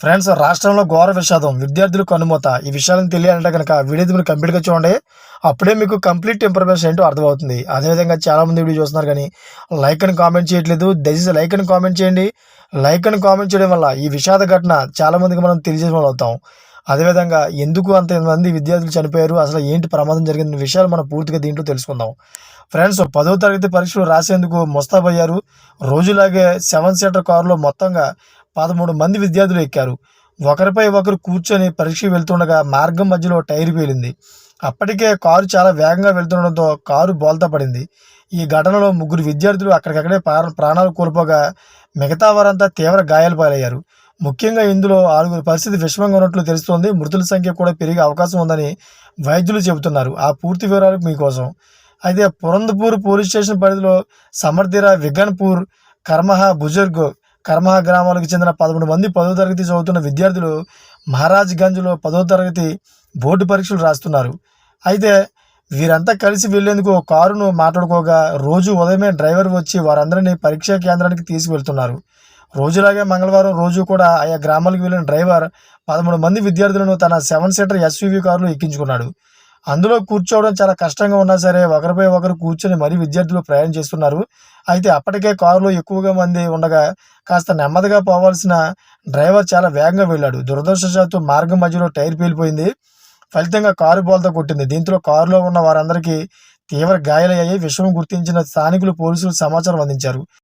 Friends రాష్ట్రంలో ఘోర విషాదం విద్యార్థులు కనుమూత. ఈ విషయాలను తెలియాలంటే కనుక వీడియో మీరు కంప్లీట్గా చూడండి. అప్పుడే మీకు కంప్లీట్ ఇన్ఫర్మేషన్ ఏంటో అర్థమవుతుంది. అదేవిధంగా చాలామంది వీడియో చూస్తున్నారు కానీ లైక్ అని కామెంట్ చేయట్లేదు. దయచేసి లైక్ అని కామెంట్ చేయండి. లైక్ అని కామెంట్ చేయడం వల్ల ఈ విషాద ఘటన చాలామందికి మనం తెలియజేసిన అవుతాం. అదేవిధంగా ఎందుకు అంత మంది విద్యార్థులు చనిపోయారు? అసలు ఏంటి ప్రమాదం జరిగిన విషయాలు మనం పూర్తిగా దీంట్లో తెలుసుకుందాం. ఫ్రెండ్స్ పదో తరగతి పరీక్షలు రాసేందుకు ముస్తాబయ్యారు. రోజులాగే సెవెన్ సీటర్ కారులో మొత్తంగా పదమూడు మంది విద్యార్థులు ఎక్కారు. ఒకరిపై ఒకరు కూర్చొని పరీక్ష వెళ్తుండగా మార్గం మధ్యలో టైర్ పేలింది. అప్పటికే కారు చాలా వేగంగా వెళ్తుండడంతో కారు బోల్తా పడింది. ఈ ఘటనలో ముగ్గురు విద్యార్థులు అక్కడికక్కడే ప్రాణాలు కోల్పోగా మిగతా వారంతా తీవ్ర గాయాలు పాలయ్యారు. ముఖ్యంగా ఇందులో ఆరుగురు పరిస్థితి విషమంగా ఉన్నట్లు తెలుస్తోంది. మృతుల సంఖ్య కూడా పెరిగే అవకాశం ఉందని వైద్యులు చెబుతున్నారు. ఆ పూర్తి వివరాలు మీకోసం. అయితే పురందపూర్ పోలీస్ స్టేషన్ పరిధిలో సమర్థిర విగన్పూర్ కర్మహ బుజుర్గ్ కర్మహ గ్రామాలకు చెందిన పదమూడు మంది పదో తరగతి చదువుతున్న విద్యార్థులు మహారాజ్ గంజ్లో పదో తరగతి బోర్డు పరీక్షలు రాస్తున్నారు. అయితే వీరంతా కలిసి వెళ్ళేందుకు కారును మాట్లాడుకోగా రోజు ఉదయమే డ్రైవర్ వచ్చి వారందరినీ పరీక్షా కేంద్రానికి తీసుకువెళ్తున్నారు. రోజులాగే మంగళవారం రోజు కూడా ఆయా గ్రామాలకు వెళ్ళిన డ్రైవర్ పదమూడు మంది విద్యార్థులను తన సెవెన్ సీటర్ ఎస్యూవీ కారులో ఎక్కించుకున్నాడు. అందులో కూర్చోవడం చాలా కష్టంగా ఉన్నా సరే ఒకరిపై ఒకరు కూర్చొని మరీ విద్యార్థులు ప్రయాణం చేస్తున్నారు. అయితే అప్పటికే కారులో ఎక్కువగా మంది ఉండగా కాస్త నెమ్మదిగా పోవాల్సిన డ్రైవర్ చాలా వేగంగా వెళ్ళాడు. దురదృష్టవశాత్తు మార్గం మధ్యలో టైర్ పేలిపోయింది. ఫలితంగా కారు బోల్తా కొట్టింది. దీంతో కారులో ఉన్న వారందరికీ తీవ్ర గాయాలయ్యాయి. విషయం గుర్తించిన స్థానికులు పోలీసులు సమాచారం అందించారు.